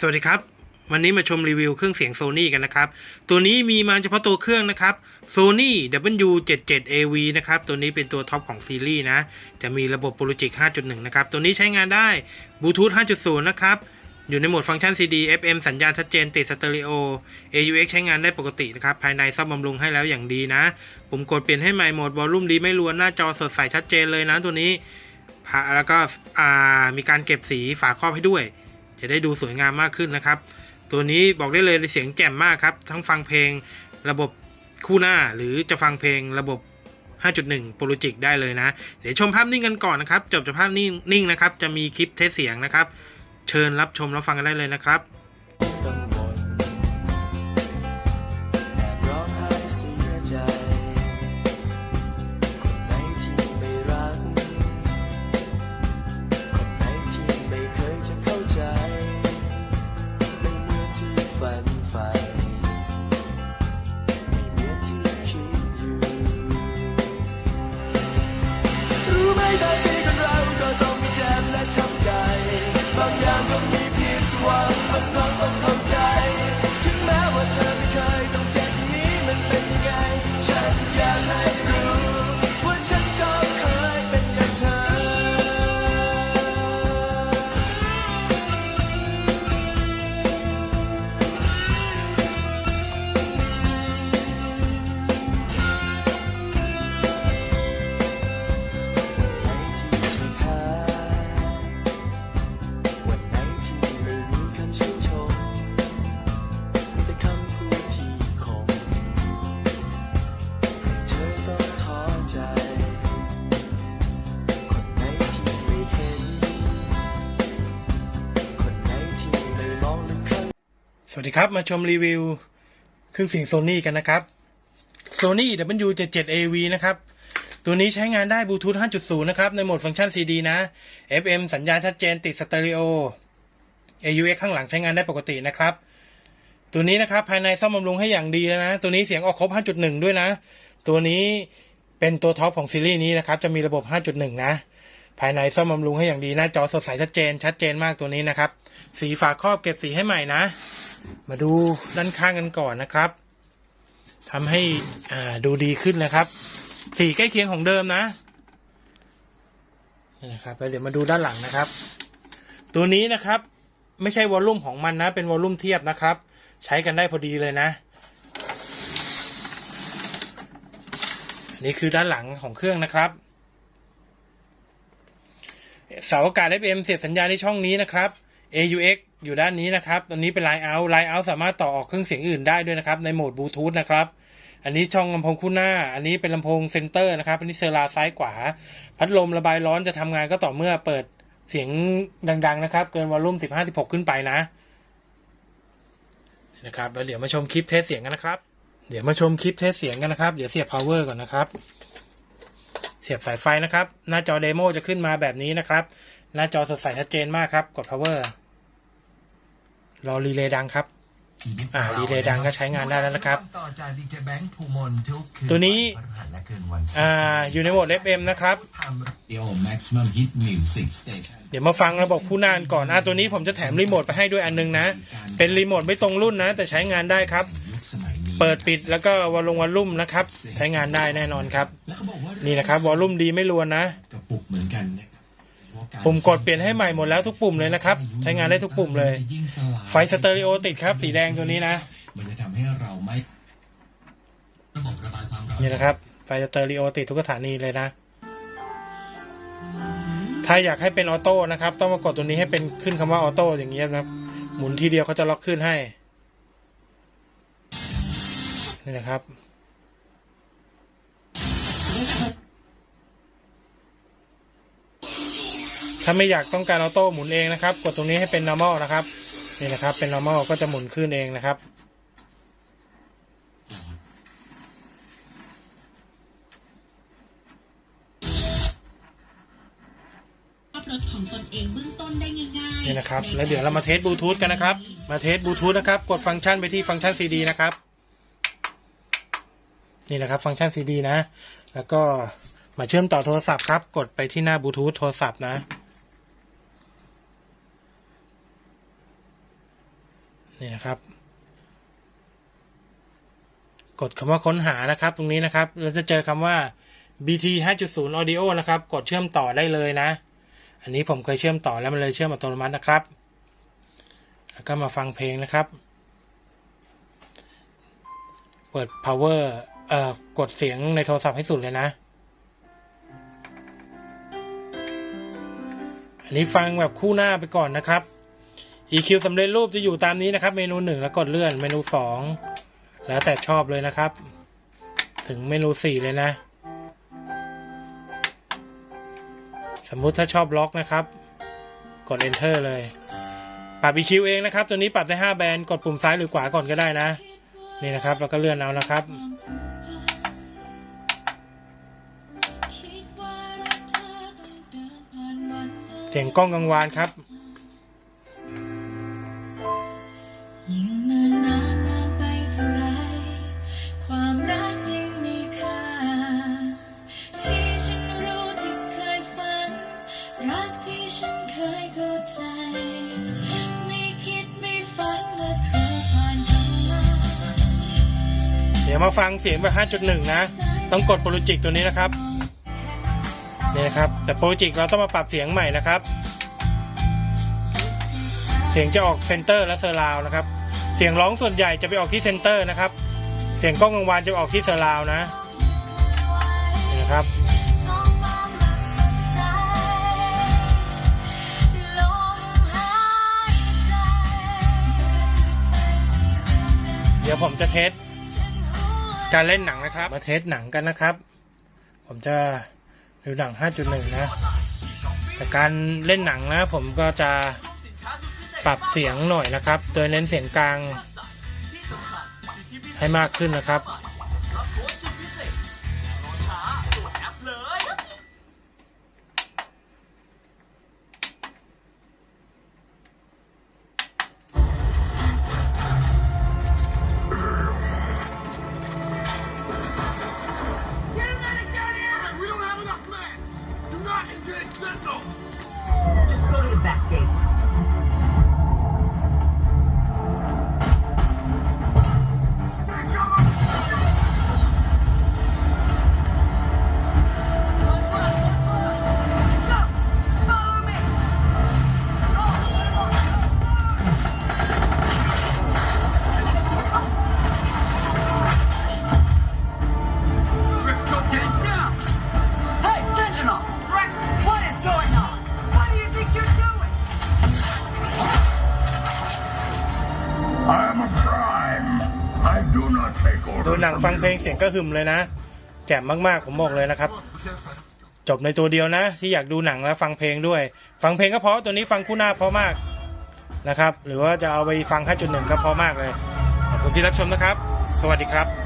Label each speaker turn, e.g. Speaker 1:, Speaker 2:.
Speaker 1: สวัสดีครับ วันนี้มาชมรีวิวเครื่องเสียง Sony กันนะครับ ตัวนี้มีมาเฉพาะตัวเครื่องนะครับ Sony W77AV นะครับ ตัวนี้เป็นตัวท็อปของซีรีส์นะ จะมีระบบ Logic 5.1 นะครับ ตัวนี้ใช้งานได้บลูทูธ5.0 นะครับอยู่ในโหมดฟังก์ชัน CD FM สัญญาณชัดเจนติดสเตอริโอ AUX ใช้งานได้ปกตินะครับ ภายในซ่อมบำรุงให้แล้วอย่างดีนะผมกดเปลี่ยนให้ใหม่โหมดวอลลุ่มดีไม่รวนหน้าจอสดใสชัดเจนเลยนะตัวนี้ แล้วก็มีการเก็บสีฝาครอบให้ด้วย จะได้ดูสวยงามมากขึ้นนะครับ ตัวนี้บอกได้เลยเสียงแจ่มมากครับ ทั้งฟังเพลงระบบคู่หน้าหรือจะฟังเพลงระบบ 5.1โปรจิกได้เลยนะ เดี๋ยวชมภาพนิ่งกันก่อนนะครับ จบจากภาพนิ่งนิ่งนะครับ จะมีคลิปเทสเสียงนะครับ เชิญรับชมรับฟังกันได้เลยนะครับ
Speaker 2: สวั
Speaker 1: สดีครับ มาชมรีวิวเครื่องเสียง Sony กันนะครับ Sony W77AV นะครับ ตัวนี้ใช้งานได้บลูทูธ 5.0 นะครับ ในโหมดฟังก์ชัน CD นะ FM สัญญาณชัดเจนติดสเตอริโอ AUX ข้างหลังใช้งานได้ปกตินะครับ ตัวนี้นะครับ ภายในซ่อมบำรุงให้อย่างดีแล้วนะ ตัวนี้เสียงออกครบ 5.1 ด้วยนะ ตัวนี้เป็นตัวท็อปของซีรีส์นี้นะครับ จะมีระบบ 5.1 นะ ภายในซ่อมบำรุงให้อย่างดีหน้าจอสดใสชัดเจน ชัดเจนมากตัวนี้นะครับ สีฝาครอบเก็บสีให้ใหม่นะ มาดูด้านข้างกันก่อนนะครับทำให้อ่าดูดีขึ้นนะครับ สีใกล้เคียงของเดิมนะนี่นะครับแล้วเดี๋ยวมาดูด้านหลังนะครับ ตัวนี้นะครับ ไม่ใช่วอลลุ่มของมันนะ เป็นวอลลุ่มเทียบนะครับ ใช้กันได้พอดีเลยนะนนี่คือด้านหลังของเครื่องนะครับเสาอากาศ FM เสียบสัญญาณในช่องนี้นะครับ AUX อยู่ด้านนี้นะครับตัวนี้เป็น Line Out Line Out สามารถต่อออกเครื่องเสียงอื่นได้ด้วยนะครับ ในโหมดบลูทูธนะครับ อันนี้ช่องลำโพงคู่หน้า อันนี้เป็นลำโพงเซนเตอร์นะครับ อันนี้เซอร์ราซ้ายขวา พัดลมระบายร้อนจะทำงานก็ต่อเมื่อเปิดเสียงดัง ๆ นะครับ เกินวอลลุ่ม 15-16 ขึ้นไปนะนะครับ แล้วเดี๋ยวมาชมคลิปเทสเสียงกันนะครับ เดี๋ยวมาชมคลิปเทสเสียงกันนะครับ เดี๋ยวเสียบ power ก่อนนะครับเสียบสายไฟนะครับ หน้าจอเดโมจะขึ้นมาแบบนี้นะครับ หน้าจอสดใสชัดเจนมากครับ กด power รอรีเลย์ดังครับ อ่ารีเลย์ดังก็ใช้งานได้แล้วนะครับ
Speaker 3: ต่อจากดีเจแบงค์ภูมนทุกคืน
Speaker 1: ตัวนี้
Speaker 3: พฤหัสและคืนวันศุกร์
Speaker 1: อ่าอยู่ในโหมด FM นะครับ
Speaker 3: ทำ
Speaker 4: เดียว Maximum Hit Music Station
Speaker 1: เดี๋ยวมาฟังระบบคู่หน้ากันก่อนอ่าตัวนี้ผมจะแถมรีโมทไปให้ด้วยอันนึงนะ เป็นรีโมทไม่ตรงรุ่นนะ แต่ใช้งานได้ครับ
Speaker 4: ยุคสมัยนี้
Speaker 1: เปิดปิดแล้วก็วอลลงวอลลุ่มนะครับ ใช้งานได้แน่นอนครับ
Speaker 4: แล้วเขาบอกว่า
Speaker 1: นี่นะครับวอลลุ่มดีไม่รวนนะ
Speaker 4: กระปุกเหมือนกันนะครับ
Speaker 1: ปุ่มกดเปลี่ยนให้ใหม่หมดแล้วทุกปุ่มเลยนะครับ ใช้งานได้ทุกปุ่มเลย
Speaker 4: จะยิ่งสลาย
Speaker 1: ไฟสเตอริโอติดครับสีแดงตัวนี้นะ
Speaker 4: มันจะทำให้เราไม่ระบบระบายความร้อน
Speaker 1: นี่นะครับ ไฟสเตอริโอติดทุกสถานีเลยนะ ถ้าอยากให้เป็นออโต้นะครับ ต้องมากดตัวนี้ให้เป็นขึ้นคำว่าออโต้อย่างเงี้ยนะครับ หมุนทีเดียวเขาจะล็อกขึ้นให้ นี่นะครับ ถ้าไม่อยากต้องการออโต้หมุนเองนะครับ กดตรงนี้ให้เป็น normal นะครับนี่นะครับ เป็น normal ก็จะหมุนขึ้นเองนะครับ
Speaker 5: ขับ รถของตนเองเบื้องต้นได้ง่ายๆ
Speaker 1: นี่นะครับ แล้วเดี๋ยวเรามาเทสบลูทูธกันนะครับ มาเทสบลูทูธนะครับ กดฟังก์ชันไปที่ฟังก์ชัน CD นะครับ นี่นะครับ ฟังก์ชัน CD นะ แล้วก็มาเชื่อมต่อโทรศัพท์ครับ กดไปที่หน้าบลูทูธโทรศัพท์นะ นี่นะครับ กดคำว่าค้นหานะครับ ตรงนี้นะครับ เราจะเจอคำว่า BT 5.0 Audio นะครับ กดเชื่อมต่อได้เลยนะ อันนี้ผมเคยเชื่อมต่อแล้วมันเลยเชื่อมอัตโนมัตินะครับ แล้วก็มาฟังเพลงนะครับ เปิด power เอ่อกดเสียงในโทรศัพท์ให้สุดเลยนะ อันนี้ฟังแบบคู่หน้าไปก่อนนะครับ EQ สำเร็จรูปจะอยู่ตามนี้นะครับ เมนูหนึ่งแล้วกดเลื่อนเมนูสองแล้วแต่ชอบเลยนะครับ ถึงเมนูสี่เลยนะ สมมุติถ้าชอบล็อกนะครับ กด enter เลย ปรับ EQ เองนะครับ ตัวนี้ปรับได้5แบนด์กดปุ่มซ้ายหรือขวาก่อนก็ได้นะ นี่นะครับแล้วก็เลื่อนเอานะครับ
Speaker 5: เสี
Speaker 1: ยงกล้องกังวานครับ
Speaker 5: ยิ่งนานนานนานไปเท่าไร ความรักยิ่งมีค่า ที่ฉันรู้ที่เคยฝัน รักที่ฉันเคยเข้าใจ ไม่คิดไม่ฝันว่าเธอผ่านเข้ามา
Speaker 1: เดี๋ยวมาฟังเสียงแบบ 5.1 นะ ต้องกดโปรจิกตัวนี้นะครับนี่นะครับ แต่โปรจิกเราต้องมาปรับเสียงใหม่นะครับ เสียงจะออกเซนเตอร์และเซอร์ราวนะครับ เสียงร้องส่วนใหญ่จะไปออกที่เซนเตอร์นะครับ เสียงกล้องกังวานจะออกที่เซอร์ราวนะนี่นะครับเดี๋ยวผมจะเทสการเล่นหนังนะครับ มาเทสหนังกันนะครับ ผมจะดูหนัง 5.1 นะ แต่การเล่นหนังนะ ผมก็จะ ปรับเสียงหน่อยนะครับ โดยเน้นเสียงกลางให้มากขึ้นนะครับ ฟังเพลงเสียงก็หึมเลยนะ แจ่มมากๆผมบอกเลยนะครับ จบในตัวเดียวนะ ที่อยากดูหนังแล้วฟังเพลงด้วย ฟังเพลงก็เพราะตัวนี้ฟังคู่หน้าเพราะมากนะครับ หรือว่าจะเอาไปฟัง5.1ก็เพราะมากเลยขอบคุณที่รับชมนะครับ สวัสดีครับ